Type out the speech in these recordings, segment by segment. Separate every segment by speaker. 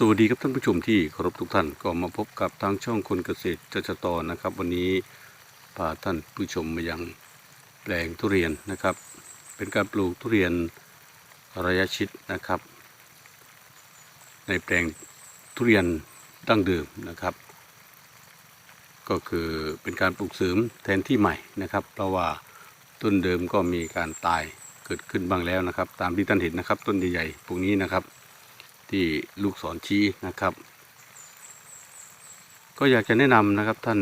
Speaker 1: สวัสดีครับท่านผู้ชมที่เคารพทุกท่านก็มาพบกับทางช่องคนเกษตรจชตนะครับ วันนี้พาท่านผู้ชมมายังแปลงทุเรียนนะครับ เป็นการปลูกทุเรียนระยะชิดนะครับ ในแปลงทุเรียนดั้งเดิมนะครับ ก็คือเป็นการปลูกเสริมแทนที่ใหม่นะครับ เพราะว่าต้นเดิมก็มีการตายเกิดขึ้นบ้างแล้วนะครับ ตามที่ท่านเห็นนะครับ ต้นใหญ่ๆพวกนี้นะครับ ที่ลูกศรชี้นะครับ ก็อยากจะแนะนำนะครับท่าน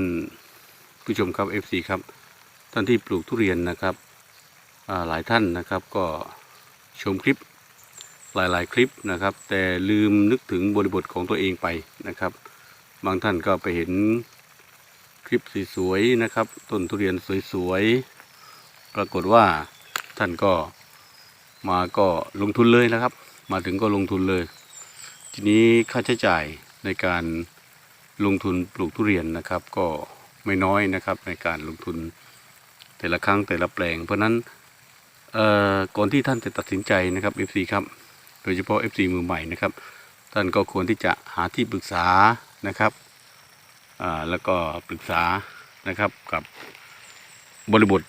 Speaker 1: ผู้ชมครับ FC ครับ ท่านที่ปลูกทุเรียนนะครับหลายท่านนะครับก็ชมคลิปหลาย ๆ คลิปนะครับ แต่ลืมนึกถึงบริบทของตัวเองไปนะครับ บางท่านก็ไปเห็นคลิปสวยๆนะครับต้นทุเรียนสวยๆปรากฏว่าท่านก็มาก็ลงทุนเลยนะครับ มาถึงก็ลงทุนเลย ทีนี้ค่าใช้จ่ายในการลงทุนปลูกทุเรียนนะครับ ก็ไม่น้อยนะครับในการลงทุนแต่ละครั้งแต่ละแปลง เพราะนั้นก่อนที่ท่านจะตัดสินใจนะครับ FC ครับโดยเฉพาะ FC มือใหม่นะครับ ท่านก็ควรที่จะหาที่ปรึกษานะครับแล้วก็ปรึกษานะครับกับบริบท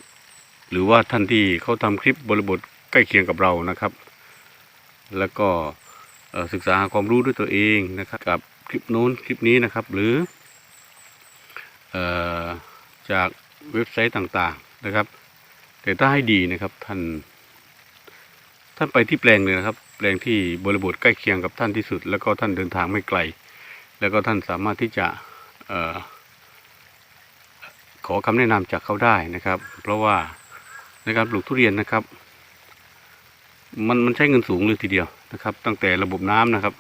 Speaker 1: หรือว่าท่านที่เขาทำคลิปบริบทใกล้เคียงกับเรานะครับ แล้วก็ ศึกษาความรู้ด้วยตัวเองนะครับ กับคลิปโน้นคลิปนี้นะครับ หรืออจากเว็บไซต์ต่างๆนะครับ แต่ถ้าให้ดีนะครับท่านท่านไปที่แปลงเลยนะครับ แปลงที่บริบทใกล้เคียงกับท่านที่สุด แล้วก็ท่านเดินทางไม่ไกล แล้วก็ท่านสามารถที่จะออขอคำแนะนำจากเขาได้นะครับ เพราะว่าในการปลูกทุเรียนนะครับ มันมันใช้เงินสูงเลยทีเดียว นะครับ ตั้งแต่ระบบน้ำนะครับ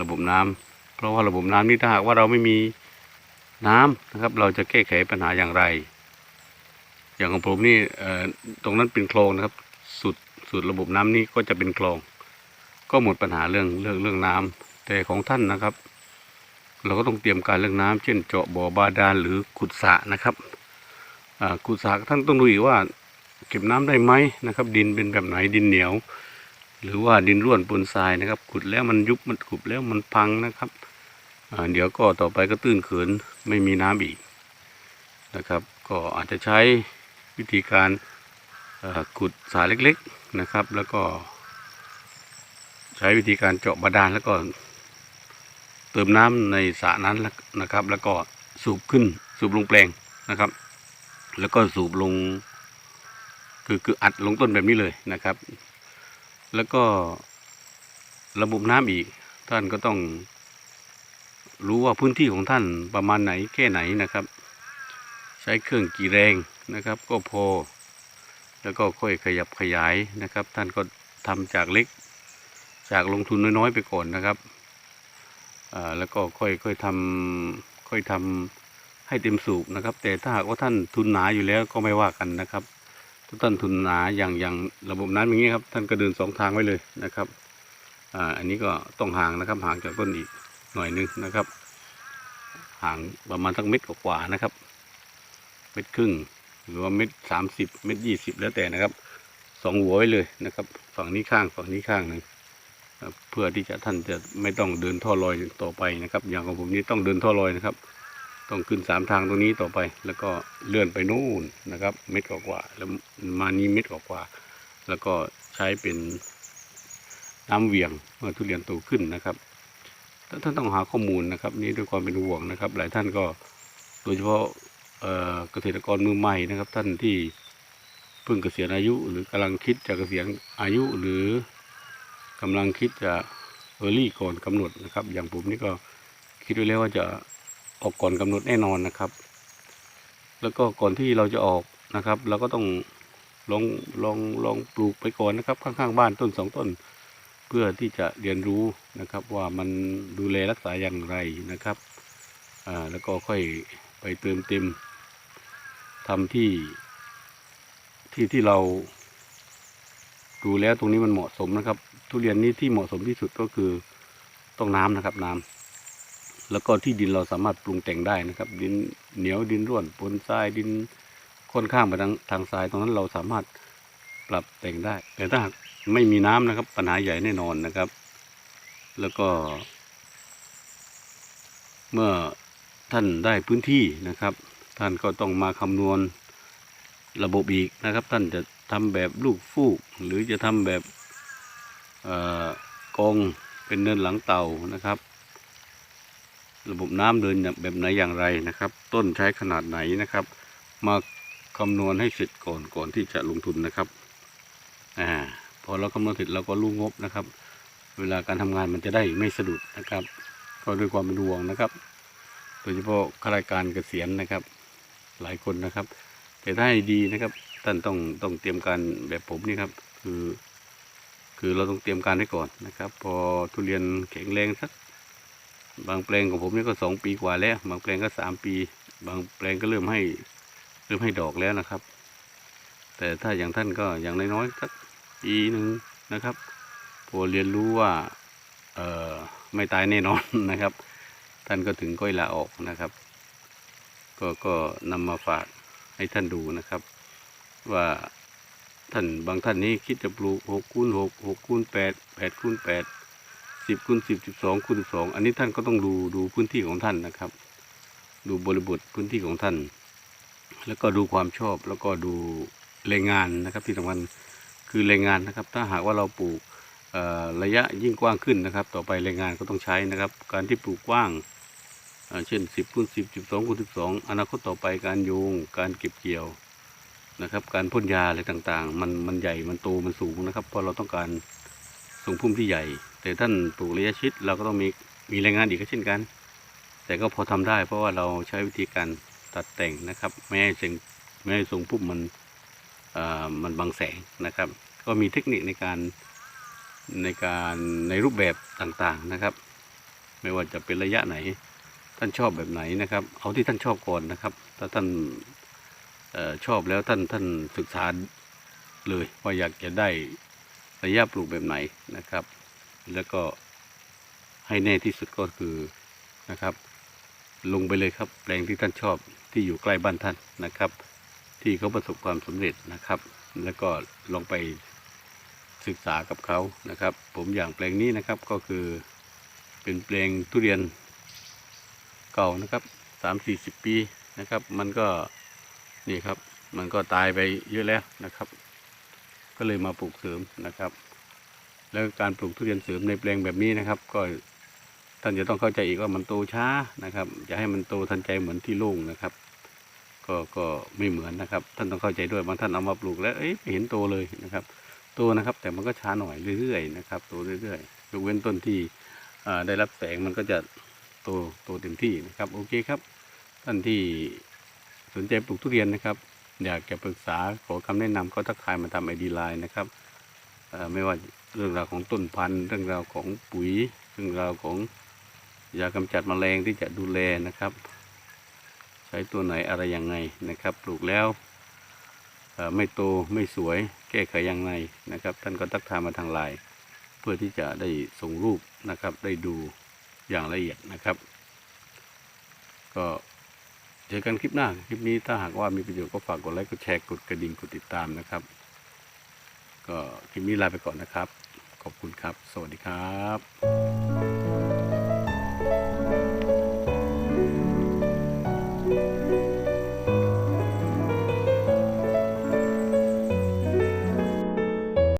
Speaker 1: ระบบน้ำเพราะว่าระบบน้ำนี่ถ้าหากว่าเราไม่มีน้ำนะครับ เราจะแก้ไขปัญหาอย่างไร อย่างของผมนี่ตรงนั้นเป็นคลองนะครับ สุดสุดระบบน้ำนี่ก็จะเป็นคลอง ก็หมดปัญหาเรื่องเรื่องเรื่องน้ำแต่ของท่านนะครับ เราก็ต้องเตรียมการเรื่องน้ำเช่น เจาะบ่อบาดาลหรือขุดสระนะครับขุดสระท่านต้องดูอีกว่า เก็บน้ำได้ไหมนะครับ ดินเป็นแบบไหนดินเหนียว หรือว่าดินร่วนปนทรายนะครับ ขุดแล้วมันยุบมันขุดแล้วมันพังนะครับเดี๋ยวก็ต่อไปก็ตื้นเขินไม่มีน้ำอีกนะครับ ก็อาจจะใช้วิธีการขุดสาเล็กๆนะครับ แล้วก็ ใช้วิธีการเจาะบาดาลแล้วก็เติมน้ำในสระนั้นนะครับ แล้วก็สูบขึ้นสูบลงแปลงนะครับ แล้วก็สูบลง คือคืออัดลงต้นแบบนี้เลยนะครับ แล้วก็ระบบน้ำอีก ท่านก็ต้องรู้ว่าพื้นที่ของท่านประมาณไหนแค่ไหนนะครับ ใช้เครื่องกี่แรงนะครับ ก็พอ แล้วก็ค่อยขยับขยายนะครับ ท่านก็ทำจากเล็ก จากลงทุนน้อยๆไปก่อนนะครับแล้วก็ค่อยค่อยทำค่อยทำให้เต็มสูบนะครับ แต่ถ้าหากว่าท่านทุนหนาอยู่แล้วก็ไม่ว่ากันนะครับ ต้นทุนหนาอย่างอย่างระบบน้ำอย่างนี้ครับ ท่านก็เดินสองทางไว้เลยนะครับอ่าอันนี้ก็ต้องห่างนะครับ ห่างจากต้นอีกหน่อยนึงนะครับ ห่างประมาณสักเม็ดกว่าๆนะครับ เม็ดครึ่งหรือว่าเม็ดสามสิบเม็ดยี่สิบแล้วแต่นะครับสองหัวไว้เลยนะครับ ฝั่งนี้ข้างฝั่งนี้ข้างหนึ่งเพื่อที่จะท่านจะไม่ต้องเดินท่อลอยต่อไปนะครับ อย่างของผมนี้ต้องเดินท่อลอยนะครับ ต้องขึ้นสามทางตรงนี้ต่อไป แล้วก็เลื่อนไปนู่นนะครับ เม็ดกว่าๆแล้วมานี้เม็ดกว่าๆแล้วก็ใช้เป็นน้ำเวียงเมื่อทุเรียนโตขึ้นนะครับท่านต้องหาข้อมูลนะครับ นี่ด้วยความเป็นห่วงนะครับ หลายท่านก็โดยเฉพาะเกษตรกรมือใหม่นะครับ ท่านที่เพิ่งเกษียณอายุ หรือกำลังคิดจะเกษียณอายุหรือกำลังคิดจะเออรี่ก่อนกำหนดนะครับ อย่างผมนี่ก็คิดไว้แล้วว่าจะ ออกก่อนกำหนดแน่นอนนะครับ แล้วก็ก่อนที่เราจะออกนะครับ เราก็ต้องลองลองลองปลูกไปก่อนนะครับ ข้างๆบ้านต้นสองต้น เพื่อที่จะเรียนรู้นะครับ ว่ามันดูแลรักษาอย่างไรนะครับอ่าแล้วก็ค่อยไปเติมเต็มทำที่ที่ที่เราดูแล้วตรงนี้มันเหมาะสมนะครับ ทุเรียนนี้ที่เหมาะสมที่สุดก็คือต้องน้ำนะครับน้ำ แล้วก็ที่ดินเราสามารถปรุงแต่งได้นะครับ ดินเหนียวดินร่วนปนทรายดินค่อนข้างไปทางทางทรายตรงนั้นเราสามารถปรับแต่งได้ แต่ถ้าหากไม่มีน้ำนะครับ ปัญหาใหญ่แน่นอนนะครับ แล้วก็ เมื่อท่านได้พื้นที่นะครับ ท่านก็ต้องมาคำนวณระบบอีกนะครับ ท่านจะทำแบบลูกฟูก หรือจะทำแบบกองเป็นเนินหลังเต่านะครับ ระบบน้ำเดินแบบไหนอย่างไรนะครับ ต้นใช้ขนาดไหนนะครับ มาคำนวณให้เสร็จก่อนก่อนที่จะลงทุนนะครับอ่าพอเราคำนวณเสร็จเราก็รู้งบนะครับ เวลาการทำงานมันจะได้ไม่สะดุดนะครับ ก็ด้วยความเป็นห่วงนะครับโดยเฉพาะข้าราชการเกษียณนะครับ หลายคนนะครับ แต่ถ้าให้ดีนะครับท่านต้องต้องเตรียมการแบบผมนี่ครับคือ คือเราต้องเตรียมการไว้ก่อนนะครับ พอทุเรียนแข็งแรงสัก บางแปลงของผมนี่ก็สองปีกว่าแล้ว บางแปลงก็สามปี บางแปลงก็เริ่มให้เริ่มให้ดอกแล้วนะครับ แต่ถ้าอย่างท่านก็อย่างน้อยๆสักปีหนึ่งนะครับพอเรียนรู้ว่าเอ่อไม่ตายแน่นอนนะครับ ท่านก็ถึงก้อยลาออกนะครับ ก็ก็นำมาฝากให้ท่านดูนะครับ ว่าท่านบางท่านนี้คิดจะปลูกหกคูณหกหกคูณแปดแปดคูณแปด สิบคูณสิบสิบสองคูณสิบสองอันนี้ท่านก็ต้องดูดูพื้นที่ของท่านนะครับ ดูบริบทพื้นที่ของท่าน แล้วก็ดูความชอบแล้วก็ดูแรงงานนะครับที่สำคัญคือแรงงานนะครับ ถ้าหากว่าเราปลูกระยะยิ่งกว้างขึ้นนะครับ ต่อไปแรงงานก็ต้องใช้นะครับ การที่ปลูกกว้างเเช่น 10คูณ10 12คูณ12 อนาคตต่อไปการโยงการเก็บเกี่ยวนะครับ การพ่นยาอะไรต่างๆ มันมันใหญ่มันโตมันสูงนะครับ เพราะเราต้องการ ส่งพุ่มที่ใหญ่ แต่ท่านปลูกระยะชิดเราก็ต้องมีมีแรงงานอีกก็เช่นกัน แต่ก็พอทำได้ เพราะว่าเราใช้วิธีการตัดแต่งนะครับไม่ให้เสียงไม่ให้ทรงพุ่มมันมันบังแสงนะครับ ก็มีเทคนิคในการในการในรูปแบบต่างๆนะครับ ไม่ว่าจะเป็นระยะไหน ท่านชอบแบบไหนนะครับ เอาที่ท่านชอบก่อนนะครับ ถ้าท่านออชอบแล้วท่านท่านศึกษาเลยว่าอยากจะได้ ระยะปลูกแบบไหนนะครับ แล้วก็ให้แน่ที่สุดก็คือนะครับ ลงไปเลยครับ แปลงที่ท่านชอบที่อยู่ใกล้บ้านท่านนะครับ ที่เขาประสบความสำเร็จนะครับ แล้วก็ลองไปศึกษากับเขานะครับ ผมอย่างแปลงนี้นะครับก็คือเป็นแปลงทุเรียนเก่านะครับสามสี่สิบปีนะครับ มันก็นี่ครับ มันก็ตายไปเยอะแล้วนะครับ ก็เลยมาปลูกเสริมนะครับ แล้วการปลูกทุเรียนเสริมในแปลงแบบนี้นะครับ ก็ท่านจะต้องเข้าใจอีกว่ามันโตช้านะครับอย่าให้มันโตทันใจเหมือนที่โล่งนะครับ ก็ก็ไม่เหมือนนะครับ ท่านต้องเข้าใจด้วยบางท่านเอามาปลูกแล้วเอ้ยไม่เห็นโตเลยนะครับโตนะครับ แต่มันก็ช้าหน่อยเรื่อยๆนะครับโตเรื่อยๆยกเว้นต้นที่ได้รับแสงมันก็จะโตโตเต็มที่นะครับ โอเคครับ ท่านที่สนใจปลูกทุเรียนนะครับ อยากจะปรึกษาขอคำแนะนำก็ทักทายมาทำไอดีไลน์นะครับไม่ว่าเรื่องราวของต้นพันธุ์เรื่องราวของปุ๋ย เรื่องราวของยากำจัดแมลงที่จะดูแลนะครับ ใช้ตัวไหนอะไรยังไงนะครับ ปลูกแล้วไม่โตไม่สวยแก้ไขยังไงนะครับ ท่านก็ทักทายมาทางไลน์เพื่อที่จะได้ส่งรูปนะครับได้ดูอย่างละเอียดนะครับ ก็ เจอกันคลิปหน้า คลิปนี้ถ้าหากว่ามีประโยชน์ก็ฝากกดไลค์ กดแชร์ กดกระดิ่ง กดติดตามนะครับ ก็คลิปนี้ลาไปก่อนนะครับ ขอบคุณครับ สวัสดีครับ